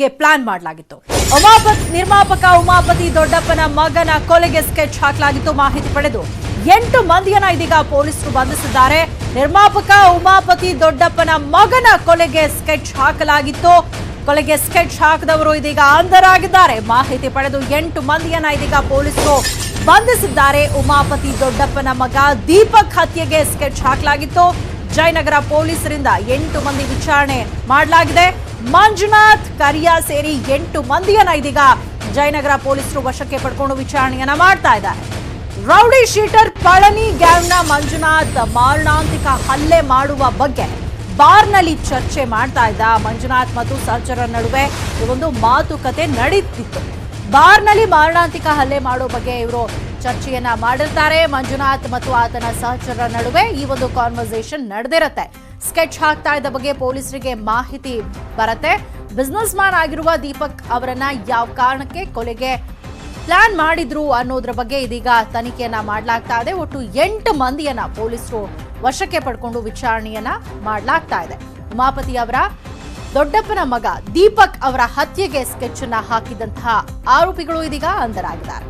ಗೆ ಪ್ಲಾನ್ ಮಾಡಲಾಗಿತ್ತು. ಉಮಾಪತ್, ನಿರ್ಮಾಪಕ ಉಮಾಪತಿ ದೊಡ್ಡಪ್ಪನ ಮಗನ ಕೊಲೆಗೆ ಸ್ಕೆಚ್ ಹಾಕಲಾಗಿತ್ತು ಮಾಹಿತಿ ಪಡೆದು. ಎಂಟು ಮಂದಿಯನ್ನ ಇದೀಗ ಪೊಲೀಸರು ಬಂಧಿಸಿದ್ದಾರೆ. ನಿರ್ಮಾಪಕ ಉಮಾಪತಿ ದೊಡ್ಡಪ್ಪನ ಮಗನ ಕೊಲೆಗೆ ಸ್ಕೆಚ್ ಹಾಕಲಾಗಿತ್ತು. ಕೊಲೆಗೆ ಸ್ಕೆಚ್ ಹಾಕಿದವರು ಇದೀಗ ಅಂಧರಾಗಿದ್ದಾರೆ. ಮಾಹಿತಿ ಪಡೆದು ಎಂಟು ಮಂದಿಯನ್ನ ಇದೀಗ ಪೊಲೀಸರು ಬಂಧಿಸಿದ್ದಾರೆ. ಉಮಾಪತಿ ದೊಡ್ಡಪ್ಪನ ಮಗ ದೀಪಕ್ ಹತ್ಯೆಗೆ ಸ್ಕೆಚ್ ಹಾಕಲಾಗಿತ್ತು. ಜಯನಗರ ಪೊಲೀಸರಿಂದ ಎಂಟು ಮಂದಿ ವಿಚಾರಣೆ ಮಾಡಲಾಗಿದೆ. ಮಂಜುನಾಥ್ ಕರಿಯಾ ಸೇರಿ ಎಂಟು ಮಂದಿಯನ್ನ ಇದೀಗ ಜಯನಗರ ಪೊಲೀಸರು ವಶಕ್ಕೆ ಪಡ್ಕೊಂಡು ವಿಚಾರಣೆಯನ್ನ ಮಾಡ್ತಾ ಇದ್ದಾರೆ. ರೌಡಿ ಶೀಟರ್ ಪಳನಿ ಗ್ಯಾಂಗ್ನ ಮಂಜುನಾಥ್ ಮಾರಣಾಂತಿಕ ಹಲ್ಲೆ ಮಾಡುವ ಬಗ್ಗೆ ಬಾರ್ನಲ್ಲಿ ಚರ್ಚೆ ಮಾಡ್ತಾ ಇದ್ದ ಮಂಜುನಾಥ್ ಮತ್ತು ಸಹಚರ ನಡುವೆ ಒಂದು ಮಾತುಕತೆ ನಡೀತಿತ್ತು. ಬಾರ್ನಲ್ಲಿ ಮಾರಣಾಂತಿಕ ಹಲ್ಲೆ ಮಾಡೋ ಬಗ್ಗೆ ಇವರು ಚರ್ಚೆಯನ್ನ ಮಾಡಿರ್ತಾರೆ. ಮಂಜುನಾಥ್ ಮತ್ತು ಆತನ ಸಹಚರರ ನಡುವೆ ಈ ಒಂದು ಕಾನ್ವರ್ಸೇಷನ್ ನಡೆದಿರತ್ತೆ. ಸ್ಕೆಚ್ ಹಾಕ್ತಾ ಇದ್ದ ಬಗ್ಗೆ ಪೊಲೀಸರಿಗೆ ಮಾಹಿತಿ ಬರುತ್ತೆ. ಬಿಸ್ನೆಸ್ ಮ್ಯಾನ್ ಆಗಿರುವ ದೀಪಕ್ ಅವರನ್ನ ಯಾವ ಕಾರಣಕ್ಕೆ ಕೊಲೆಗೆ ಪ್ಲಾನ್ ಮಾಡಿದ್ರು ಅನ್ನೋದ್ರ ಬಗ್ಗೆ ಇದೀಗ ತನಿಖೆಯನ್ನ ಮಾಡಲಾಗ್ತಾ ಇದೆ. ಒಟ್ಟು ಎಂಟು ಮಂದಿಯನ್ನ ಪೊಲೀಸರು ವಶಕ್ಕೆ ಪಡ್ಕೊಂಡು ವಿಚಾರಣೆಯನ್ನ ಮಾಡಲಾಗ್ತಾ ಇದೆ. ಉಮಾಪತಿ ಅವರ ದೊಡ್ಡಪ್ಪನ ಮಗ ದೀಪಕ್ ಅವರ ಹತ್ಯೆಗೆ ಸ್ಕೆಚ್ ಅನ್ನ ಹಾಕಿದಂತಹ ಆರೋಪಿಗಳು ಇದೀಗ ಅಂಧರಾಗಿದ್ದಾರೆ.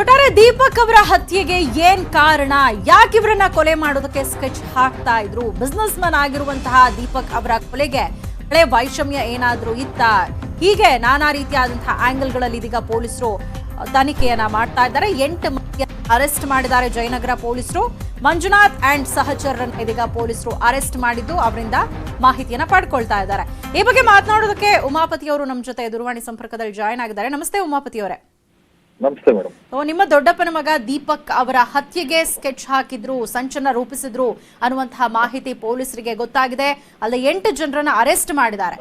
ಒಟ್ಟಾರೆ ದೀಪಕ್ ಅವರ ಹತ್ಯೆಗೆ ಏನ್ ಕಾರಣ? ಯಾಕೆ ಇವರನ್ನ ಕೊಲೆ ಮಾಡೋದಕ್ಕೆ ಸ್ಕೆಚ್ ಹಾಕ್ತಾ ಇದ್ರು? ಬಿಸ್ನೆಸ್ ಮನ್ ಆಗಿರುವಂತಹ ದೀಪಕ್ ಅವರ ಕೊಲೆಗೆ ಹಳೆ ವೈಷಮ್ಯ ಏನಾದ್ರೂ ಇತ್ತ? ಹೀಗೆ ನಾನಾ ರೀತಿಯಾದಂತಹ ಆಂಗಲ್ಗಳಲ್ಲಿ ಇದೀಗ ಪೊಲೀಸರು ತನಿಖೆಯನ್ನ ಮಾಡ್ತಾ ಇದ್ದಾರೆ. ಎಂಟು ಅರೆಸ್ಟ್ ಮಾಡಿದ್ದಾರೆ ಜಯನಗರ ಪೊಲೀಸರು. ಮಂಜುನಾಥ್ ಅಂಡ್ ಸಹಚರರನ್ನ ಇದೀಗ ಪೊಲೀಸರು ಅರೆಸ್ಟ್ ಮಾಡಿದ್ದು, ಅವರಿಂದ ಮಾಹಿತಿಯನ್ನ ಪಡ್ಕೊಳ್ತಾ ಇದ್ದಾರೆ. ಈ ಬಗ್ಗೆ ಮಾತನಾಡೋದಕ್ಕೆ ಉಮಾಪತಿ ಅವರು ನಮ್ಮ ಜೊತೆ ದೂರವಾಣಿ ಸಂಪರ್ಕದಲ್ಲಿ ಜಾಯ್ನ್ ಆಗಿದ್ದಾರೆ. ನಮಸ್ತೆ ಉಮಾಪತಿ ಅವರೇ. ನಮಸ್ತೆ ಮೇಡಮ್. ನಿಮ್ಮ ದೊಡ್ಡಪ್ಪನ ಮಗ ದೀಪಕ್ ಅವರ ಹತ್ಯೆಗೆ ಸ್ಕೆಚ್ ಹಾಕಿದ್ರು ಸಂಚನ ರೂಪಿಸಿದ್ರು ಅನ್ನುವಂತಹ ಮಾಹಿತಿ ಪೊಲೀಸರಿಗೆ ಗೊತ್ತಾಗಿದೆ. ಅಲ್ಲ ಎಂಟು ಜನರನ್ನ ಅರೆಸ್ಟ್ ಮಾಡಿದ್ದಾರೆ.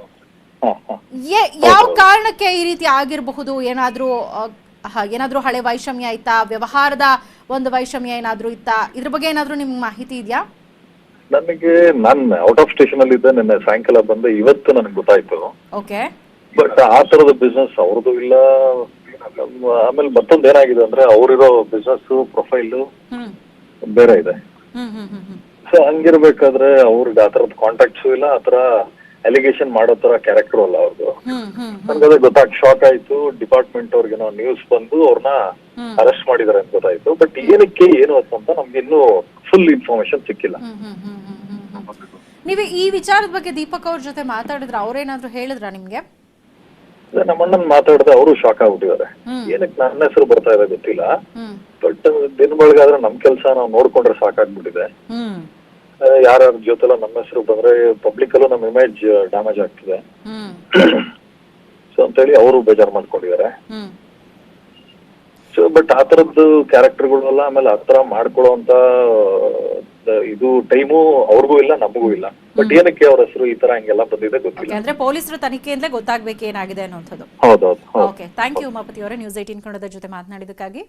ಯಾವ ಕಾರಣಕ್ಕೆ ಈ ರೀತಿ ಆಗಿರಬಹುದು? ಏನಾದ್ರೂ ಏನಾದ್ರೂ ಹಳೆ ವೈಷಮ್ಯ ಇತ್ತಾ? ವ್ಯವಹಾರದ ಒಂದು ವೈಷಮ್ಯ ಏನಾದ್ರೂ ಇತ್ತಾ? ಇದ್ರ ಬಗ್ಗೆ ಏನಾದ್ರೂ ನಿಮ್ಗೆ ಮಾಹಿತಿ ಇದೆಯಾ? ನನಗೆ ನಾನು ಔಟ್ ಆಫ್ ಸ್ಟೇಷನ್ ಅಲ್ಲಿ ಇದ್ದ ನಿನ್ನೆ ಸಾಯಂಕಾಲ ಬಂದ ಇವತ್ತು ನನಗೆ ಗೊತ್ತಾಯ್ತು. ಓಕೆ. ಬಟ್ ಆ ತರದ ಬಿಸ್ನೆಸ್ ಅವ್ರದ್ದು ಇಲ್ಲ ಆಮೇಲೆ ಮತ್ತೊಂದು ಏನಾಗಿದೆ ಅಂದ್ರೆ ಅವರಿರೋ ಬಿಸ್ನೆಸ್ ಪ್ರೊಫೈಲ್ ಬೇರೆ ಇದೆ. ಸೊ ಹಂಗಿರ್ಬೇಕಾದ್ರೆ ಅವ್ರಿಗೆ ಆ ತರದ ಕಾಂಟ್ಯಾಕ್ಟ್ಸು ಇಲ್ಲ ಆ ತರ ಅಲಿಗೇಷನ್ ಮಾಡೋ ತರ ಕ್ಯಾರೆಕ್ಟರ್ ಅಲ್ಲ ಅವ್ರದ್ದು ಹ್ಮ್ ಹ್ಮ್ ನನ್ಗೆ ಅದೇ ಗೊತ್ತಾಗ್ ಶಾಕ್ ಆಯ್ತು ಡಿಪಾರ್ಟ್ಮೆಂಟ್ ಅವ್ರಿಗೆ ನ್ಯೂಸ್ ಬಂದು ಅವ್ರನ್ನ ಅರೆಸ್ಟ್ ಮಾಡಿದಾರೆ ಅಂತ ಗೊತ್ತಾಯ್ತು. ಬಟ್ ಏನಕ್ಕೆ ಏನು ಅಂತ ನಮ್ಗೆ ಇನ್ನೂ ಫುಲ್ ಇನ್ಫಾರ್ಮೇಶನ್ ಸಿಕ್ಕಿಲ್ಲ. ನೀವು ಈ ವಿಚಾರದ ಬಗ್ಗೆ ದೀಪಕ್ ಅವ್ರ ಜೊತೆ ಮಾತಾಡಿದ್ರ ಅವ್ರೇನಾದ್ರೂ ಹೇಳಿದ್ರ ನಿಮ್ಗೆ? ನಮ್ಮ ಅಣ್ಣನ್ ಮಾತಾಡಿದ್ರೆ ಅವರು ಶಾಕ್ ಆಗ್ಬಿಟ್ಟಿದ್ದಾರೆ. ಏನಕ್ಕೆ ನನ್ನ ಹೆಸರು ಬರ್ತಾ ಇದೆ ಗೊತ್ತಿಲ್ಲ. ಬಟ್ ದಿನ ಬೆಳಗಾದ್ರೆ ನಮ್ ಕೆಲಸ ನಾವು ನೋಡ್ಕೊಂಡ್ರೆ ಸಾಕಾಗ್ಬಿಟ್ಟಿದೆ ಯಾರ್ಯಾರ ಜೊತೆಲ್ಲ ನಮ್ಮ ಹೆಸರು ಬಂದ್ರೆ ಪಬ್ಲಿಕ್ ಅಲ್ಲೂ ನಮ್ಮ ಇಮೇಜ್ ಡ್ಯಾಮೇಜ್ ಆಗ್ತಿದೆ. ಸೊ ಸೊ ಅಂತೇಳಿ ಅವರು ಬೇಜಾರ್ ಮಾಡ್ಕೊಂಡಿದ್ದಾರೆ. ಸೊ ಬಟ್ ಆ ತರದ್ದು ಕ್ಯಾರೆಕ್ಟರ್ಗಳೆಲ್ಲ ಆಮೇಲೆ ಆ ತರ ಮಾಡ್ಕೊಳ್ಳೋಂತ ಆ, ಇದು ಟೈಮು ಅವ್ರಿಗೂ ಇಲ್ಲ ನಮಗೂ ಇಲ್ಲ. ಬಟ್ ಏನಕ್ಕೆ ಅವ್ರ ಹೆಸರು ಈ ತರ ಹಂಗೆಲ್ಲ ಬಂದಿದೆ ಗೊತ್ತಿಲ್ಲ. ಓಕೆ ಅಂದ್ರೆ ಪೊಲೀಸರ ತನಿಖೆಯಿಂದಲೇ ಗೊತ್ತಾಗ್ಬೇಕು ಏನಾಗಿದೆ ಅನ್ನುವಂಥದ್ದು. ಹೌದೌದು ಹೌದು. ಓಕೆ ಥ್ಯಾಂಕ್ ಯು ಉಮಾಪತಿ ಅವರೇ ನ್ಯೂಸ್ ಏಟೀನ್ ಕನ್ನಡದ ಜೊತೆ ಮಾತನಾಡಿದ್ದಕ್ಕಾಗಿ.